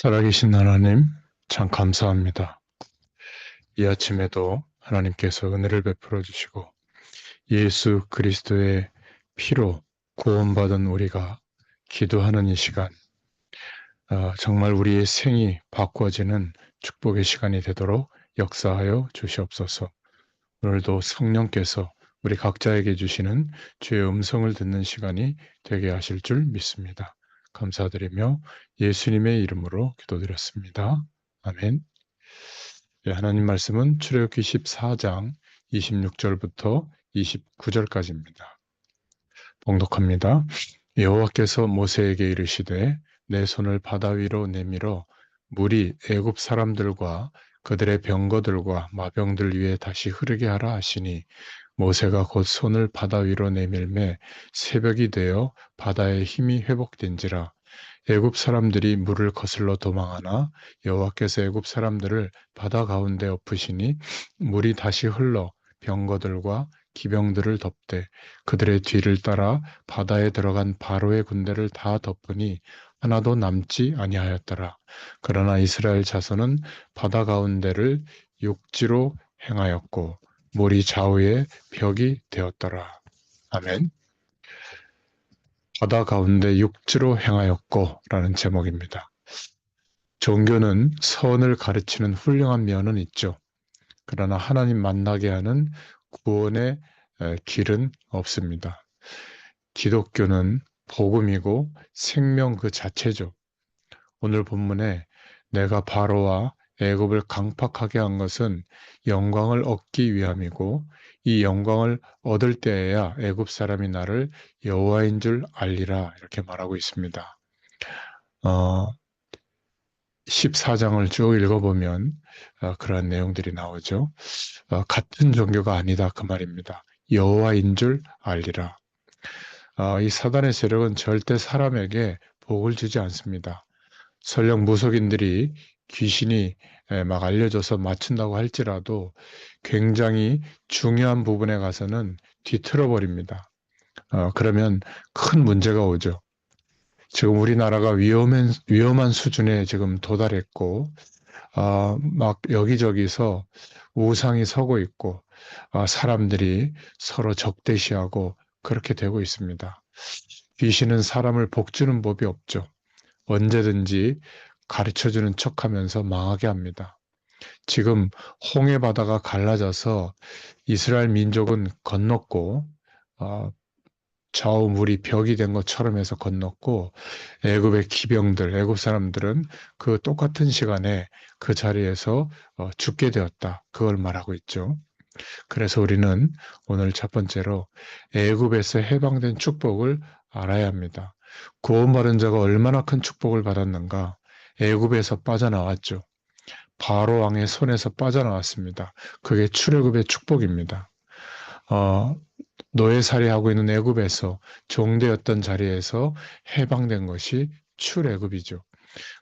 살아계신 하나님, 참 감사합니다. 이 아침에도 하나님께서 은혜를 베풀어 주시고 예수 그리스도의 피로 구원받은 우리가 기도하는 이 시간, 어, 정말 우리의 생이 바꿔지는 축복의 시간이 되도록 역사하여 주시옵소서. 오늘도 성령께서 우리 각자에게 주시는 주의 음성을 듣는 시간이 되게 하실 줄 믿습니다. 감사드리며 예수님의 이름으로 기도드렸습니다. 아멘. 네, 하나님 말씀은 출애굽기 14장 26절부터 29절까지입니다. 봉독합니다. 여호와께서 모세에게 이르시되 내 손을 바다 위로 내밀어 물이 애굽 사람들과 그들의 병거들과 마병들 위에 다시 흐르게 하라 하시니 모세가 곧 손을 바다 위로 내밀매 새벽이 되어 바다의 힘이 회복된지라 애굽 사람들이 물을 거슬러 도망하나 여호와께서 애굽 사람들을 바다 가운데 엎으시니 물이 다시 흘러 병거들과 기병들을 덮되 그들의 뒤를 따라 바다에 들어간 바로의 군대를 다 덮으니 하나도 남지 아니하였더라. 그러나 이스라엘 자손은 바다 가운데를 육지로 행하였고 물이 좌우에 벽이 되었더라. 아멘. 바다 가운데 육지로 행하였고 라는 제목입니다. 종교는 선을 가르치는 훌륭한 면은 있죠. 그러나 하나님 만나게 하는 구원의 길은 없습니다. 기독교는 복음이고 생명 그 자체죠. 오늘 본문에 내가 바로와 애굽을 강팍하게 한 것은 영광을 얻기 위함이고 이 영광을 얻을 때에야 애굽 사람이 나를 여호와인 줄 알리라 이렇게 말하고 있습니다. 어, 14장을 쭉 읽어보면 어, 그러한 내용들이 나오죠. 어, 같은 종교가 아니다 그 말입니다. 여호와인 줄 알리라. 어, 이 사단의 세력은 절대 사람에게 복을 주지 않습니다. 설령 무속인들이 귀신이 막 알려져서 맞춘다고 할지라도 굉장히 중요한 부분에 가서는 뒤틀어 버립니다. 어, 그러면 큰 문제가 오죠. 지금 우리나라가 위험한, 위험한 수준에 지금 도달했고, 어, 막 여기저기서 우상이 서고 있고, 어, 사람들이 서로 적대시하고 그렇게 되고 있습니다. 귀신은 사람을 복주는 법이 없죠. 언제든지 가르쳐주는 척 하면서 망하게 합니다. 지금 홍해 바다가 갈라져서 이스라엘 민족은 건넜고 어, 좌우 물이 벽이 된 것처럼 해서 건넜고 애굽의 기병들, 애굽 사람들은 그 똑같은 시간에 그 자리에서 어, 죽게 되었다. 그걸 말하고 있죠. 그래서 우리는 오늘 첫 번째로 애굽에서 해방된 축복을 알아야 합니다. 구원받은 자가 얼마나 큰 축복을 받았는가? 애굽에서 빠져나왔죠. 바로 왕의 손에서 빠져나왔습니다. 그게 출애굽의 축복입니다. 어, 노예살이하고 있는 애굽에서 종되었던 자리에서 해방된 것이 출애굽이죠.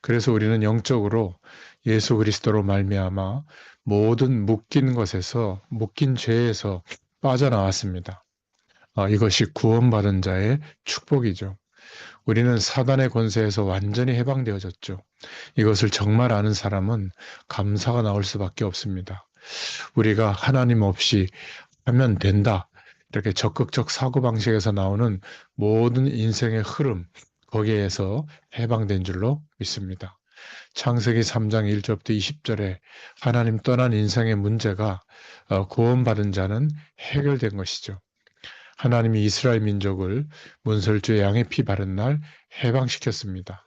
그래서 우리는 영적으로 예수 그리스도로 말미암아 모든 묶인 것에서 묶인 죄에서 빠져나왔습니다. 어, 이것이 구원받은 자의 축복이죠. 우리는 사단의 권세에서 완전히 해방되어졌죠. 이것을 정말 아는 사람은 감사가 나올 수밖에 없습니다. 우리가 하나님 없이 하면 된다. 이렇게 적극적 사고방식에서 나오는 모든 인생의 흐름, 거기에서 해방된 줄로 믿습니다. 창세기 3장 1절부터 20절에 하나님 떠난 인생의 문제가 어, 구원받은 자는 해결된 것이죠. 하나님이 이스라엘 민족을 문설주의 양의 피 바른 날 해방시켰습니다.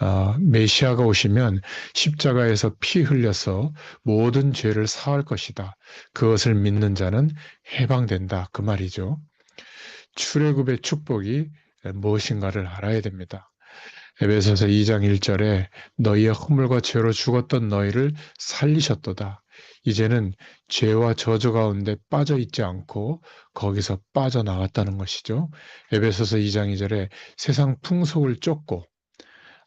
어, 메시아가 오시면 십자가에서 피 흘려서 모든 죄를 사할 것이다. 그것을 믿는 자는 해방된다. 그 말이죠. 출애굽의 축복이 무엇인가를 알아야 됩니다. 에베소서 2장 1절에 너희의 허물과 죄로 죽었던 너희를 살리셨도다. 이제는 죄와 저주 가운데 빠져 있지 않고 거기서 빠져나왔다는 것이죠. 에베소서 2장 2절에 세상 풍속을 쫓고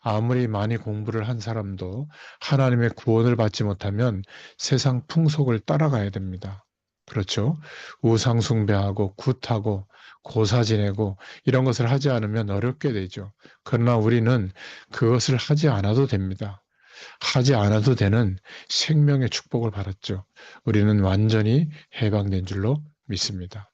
아무리 많이 공부를 한 사람도 하나님의 구원을 받지 못하면 세상 풍속을 따라가야 됩니다. 그렇죠. 우상숭배하고 굿하고 고사 지내고 이런 것을 하지 않으면 어렵게 되죠. 그러나 우리는 그것을 하지 않아도 됩니다. 하지 않아도 되는 생명의 축복을 받았죠. 우리는 완전히 해방된 줄로 믿습니다.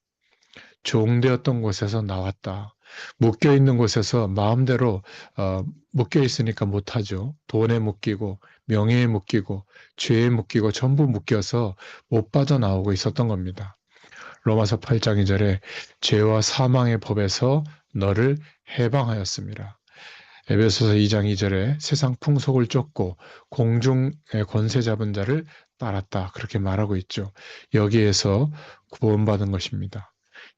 종되었던 곳에서 나왔다. 묶여 있는 곳에서 마음대로 어, 묶여 있으니까 못하죠. 돈에 묶이고 명예에 묶이고 죄에 묶이고 전부 묶여서 못 빠져나오고 있었던 겁니다. 로마서 8장 2절에 죄와 사망의 법에서 너를 해방하였습니다. 에베소서 2장 2절에 세상 풍속을 쫓고 공중의 권세 잡은 자를 따랐다. 그렇게 말하고 있죠. 여기에서 구원받은 것입니다.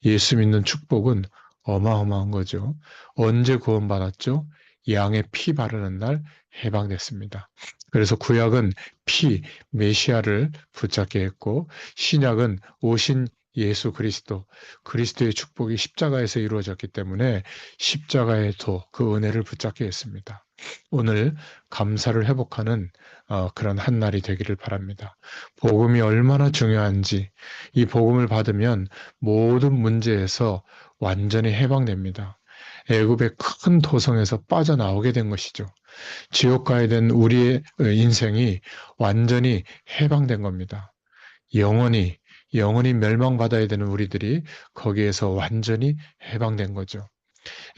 예수 믿는 축복은 어마어마한 거죠. 언제 구원받았죠? 양의 피 바르는 날 해방됐습니다. 그래서 구약은 피, 메시아를 붙잡게 했고 신약은 오신 예수 그리스도, 그리스도의 축복이 십자가에서 이루어졌기 때문에 십자가의 도, 그 은혜를 붙잡게 했습니다. 오늘 감사를 회복하는 어, 그런 한 날이 되기를 바랍니다. 복음이 얼마나 중요한지 이 복음을 받으면 모든 문제에서 완전히 해방됩니다. 애굽의 큰 도성에서 빠져나오게 된 것이죠. 지옥 가야 된 우리의 인생이 완전히 해방된 겁니다. 영원히 영원히 멸망받아야 되는 우리들이 거기에서 완전히 해방된 거죠.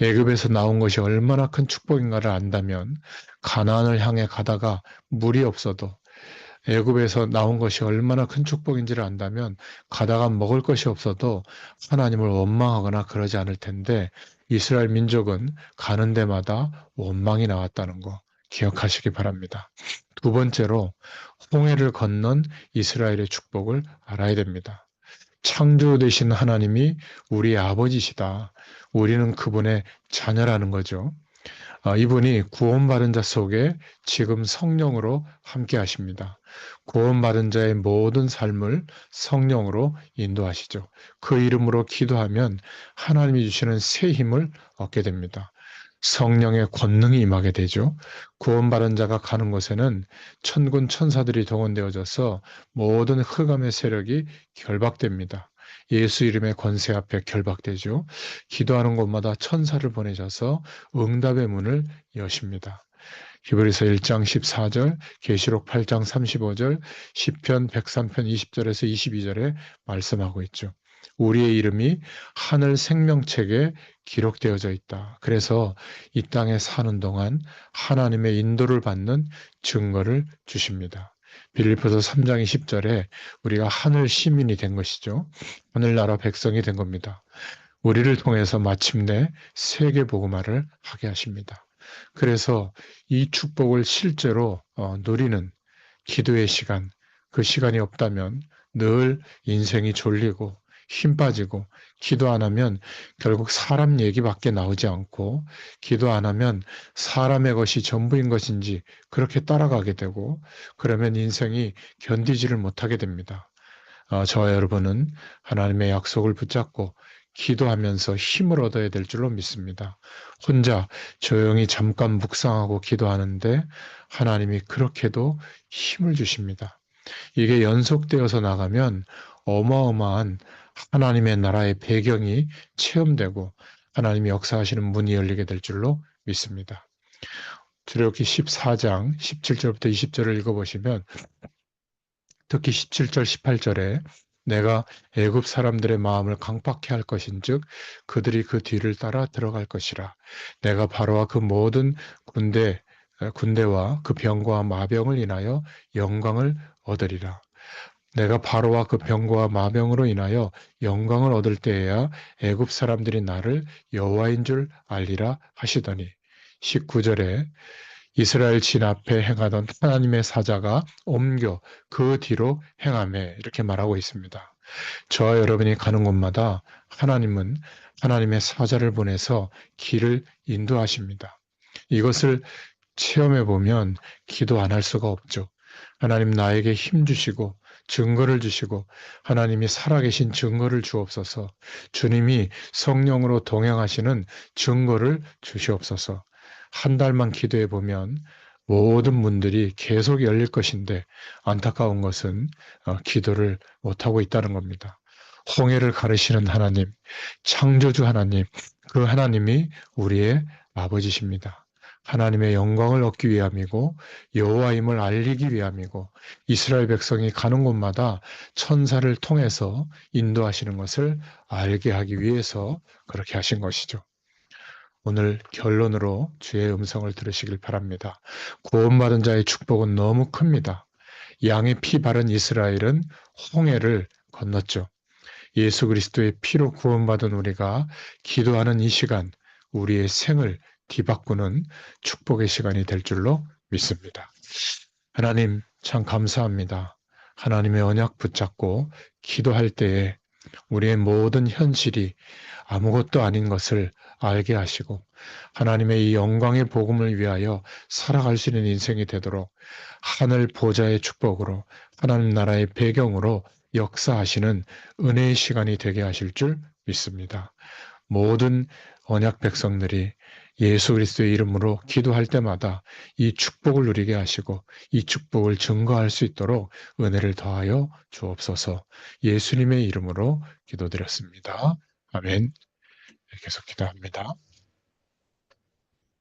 애굽에서 나온 것이 얼마나 큰 축복인가를 안다면 가나안을 향해 가다가 물이 없어도 애굽에서 나온 것이 얼마나 큰 축복인지를 안다면 가다가 먹을 것이 없어도 하나님을 원망하거나 그러지 않을 텐데 이스라엘 민족은 가는 데마다 원망이 나왔다는 거 기억하시기 바랍니다. 두 번째로 홍해를 건넌 이스라엘의 축복을 알아야 됩니다. 창조 되신 하나님이 우리의 아버지시다. 우리는 그분의 자녀라는 거죠. 아, 이분이 구원받은 자 속에 지금 성령으로 함께 하십니다. 구원받은 자의 모든 삶을 성령으로 인도하시죠. 그 이름으로 기도하면 하나님이 주시는 새 힘을 얻게 됩니다. 성령의 권능이 임하게 되죠. 구원받은 자가 가는 곳에는 천군 천사들이 동원되어져서 모든 흑암의 세력이 결박됩니다. 예수 이름의 권세 앞에 결박되죠. 기도하는 곳마다 천사를 보내셔서 응답의 문을 여십니다. 히브리서 1장 14절, 계시록 8장 35절, 시편 103편 20절에서 22절에 말씀하고 있죠. 우리의 이름이 하늘 생명책에 기록되어져 있다. 그래서 이 땅에 사는 동안 하나님의 인도를 받는 증거를 주십니다. 빌리포서 3장 20절에 우리가 하늘 시민이 된 것이죠. 하늘나라 백성이 된 겁니다. 우리를 통해서 마침내 세계 복음화를 하게 하십니다. 그래서 이 축복을 실제로 어, 누리는 기도의 시간, 그 시간이 없다면 늘 인생이 졸리고 힘 빠지고 기도 안 하면 결국 사람 얘기밖에 나오지 않고 기도 안 하면 사람의 것이 전부인 것인지 그렇게 따라가게 되고 그러면 인생이 견디지를 못하게 됩니다. 어, 저와 여러분은 하나님의 약속을 붙잡고 기도하면서 힘을 얻어야 될 줄로 믿습니다. 혼자 조용히 잠깐 묵상하고 기도하는데 하나님이 그렇게도 힘을 주십니다. 이게 연속되어서 나가면 어마어마한 하나님의 나라의 배경이 체험되고 하나님이 역사하시는 문이 열리게 될 줄로 믿습니다. 주력기 14장 17절부터 20절을 읽어보시면 특히 17절 18절에 내가 애굽 사람들의 마음을 강팍해 할 것인즉 그들이 그 뒤를 따라 들어갈 것이라 내가 바로와 그 모든 군대 군대와 그 병과 마병을 인하여 영광을 얻으리라 내가 바로와 그 병과 마병으로 인하여 영광을 얻을 때에야 애굽 사람들이 나를 여호와인 줄 알리라 하시더니 19절에 이스라엘 진 앞에 행하던 하나님의 사자가 옮겨 그 뒤로 행함에 이렇게 말하고 있습니다. 저와 여러분이 가는 곳마다 하나님은 하나님의 사자를 보내서 길을 인도하십니다. 이것을 체험해 보면 기도 안 할 수가 없죠. 하나님 나에게 힘 주시고 증거를 주시고 하나님이 살아계신 증거를 주옵소서 주님이 성령으로 동행하시는 증거를 주시옵소서 한 달만 기도해 보면 모든 문들이 계속 열릴 것인데 안타까운 것은 어, 기도를 못하고 있다는 겁니다. 홍해를 가르시는 하나님, 창조주 하나님, 그 하나님이 우리의 아버지십니다. 하나님의 영광을 얻기 위함이고 여호와임을 알리기 위함이고 이스라엘 백성이 가는 곳마다 천사를 통해서 인도하시는 것을 알게 하기 위해서 그렇게 하신 것이죠. 오늘 결론으로 주의 음성을 들으시길 바랍니다. 구원받은 자의 축복은 너무 큽니다. 양의 피 바른 이스라엘은 홍해를 건넜죠. 예수 그리스도의 피로 구원받은 우리가 기도하는 이 시간, 우리의 생을 뒤바꾸는 축복의 시간이 될 줄로 믿습니다. 하나님, 참 감사합니다. 하나님의 언약 붙잡고 기도할 때에 우리의 모든 현실이 아무것도 아닌 것을 알게 하시고 하나님의 이 영광의 복음을 위하여 살아갈 수 있는 인생이 되도록 하늘 보좌의 축복으로 하나님 나라의 배경으로 역사하시는 은혜의 시간이 되게 하실 줄 믿습니다. 모든 언약 백성들이 예수 그리스도의 이름으로 기도할 때마다 이 축복을 누리게 하시고 이 축복을 증거할 수 있도록 은혜를 더하여 주옵소서 예수님의 이름으로 기도드렸습니다. 아멘. 계속 기도합니다.